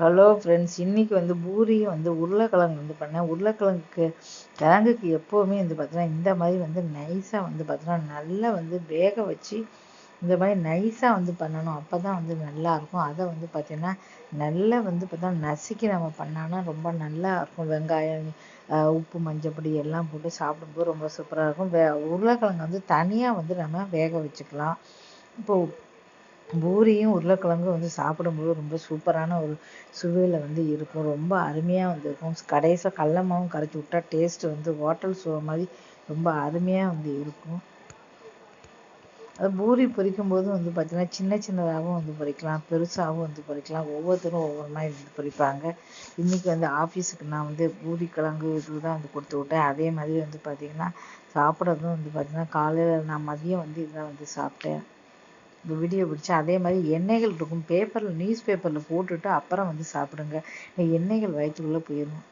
Hello friends இன்றைக்கி வந்து பூரியும் வந்து உருளைக்கிழங்கு வந்து பண்ணேன். உருளைக்கிழங்குக்கு கிழங்குக்கு எப்போவுமே வந்து பார்த்தீங்கன்னா இந்த மாதிரி வந்து நைஸாக வந்து பார்த்தீங்கன்னா நல்லா வந்து வேக வச்சு இந்த மாதிரி நைஸாக வந்து பண்ணணும். அப்போ தான் வந்து நல்லாயிருக்கும் அதை வந்து பார்த்திங்கன்னா நல்லா வந்து பார்த்தா நசுக்கி நம்ம பண்ணோன்னா ரொம்ப நல்லா இருக்கும். வெங்காயம் உப்பு மஞ்சப்பொடி எல்லாம் போட்டு சாப்பிடும்போது ரொம்ப சூப்பராக இருக்கும். வே உருளைக்கிழங்கு வந்து தனியாக வந்து நம்ம வேக வச்சுக்கலாம். இப்போ பூரியும் உருளைக்கிழங்கும் வந்து சாப்பிடும்போது ரொம்ப சூப்பரான ஒரு சுவையில் வந்து இருக்கும். ரொம்ப அருமையாக வந்து இருக்கும் கடைசியாக கடல மாவும் கரைச்சி விட்டா டேஸ்ட் வந்து ஹோட்டல் சுவை மாதிரி ரொம்ப அருமையாக வந்து இருக்கும். அது பூரி பொரிக்கும் போதும் வந்து பார்த்திங்கன்னா சின்ன சின்னதாகவும் வந்து பொரிக்கலாம். பெருசாகவும் வந்து பொரிக்கலாம். ஒவ்வொருத்தரும் ஒவ்வொரு மாதிரி வந்து பொரிப்பாங்க. இன்றைக்கி வந்து ஆஃபீஸுக்கு நான் வந்து பூரி கிழங்கு இது தான் வந்து கொடுத்து விட்டேன். அதே மாதிரி வந்து பார்த்திங்கன்னா சாப்பிட்றதும் வந்து பார்த்திங்கன்னா காலையில் நான் மதியம் வந்து இதுதான் வந்து சாப்பிட்டேன். வீடியோ பிடிச்சா அதே மாதிரி எண்ணெய்கள் இருக்கும். பேப்பரில் நியூஸ் பேப்பரில் போட்டுட்டு அப்புறம் வந்து சாப்பிடுங்க. எண்ணெய்கள் வயிற்றுக்குள்ளே போயிடும்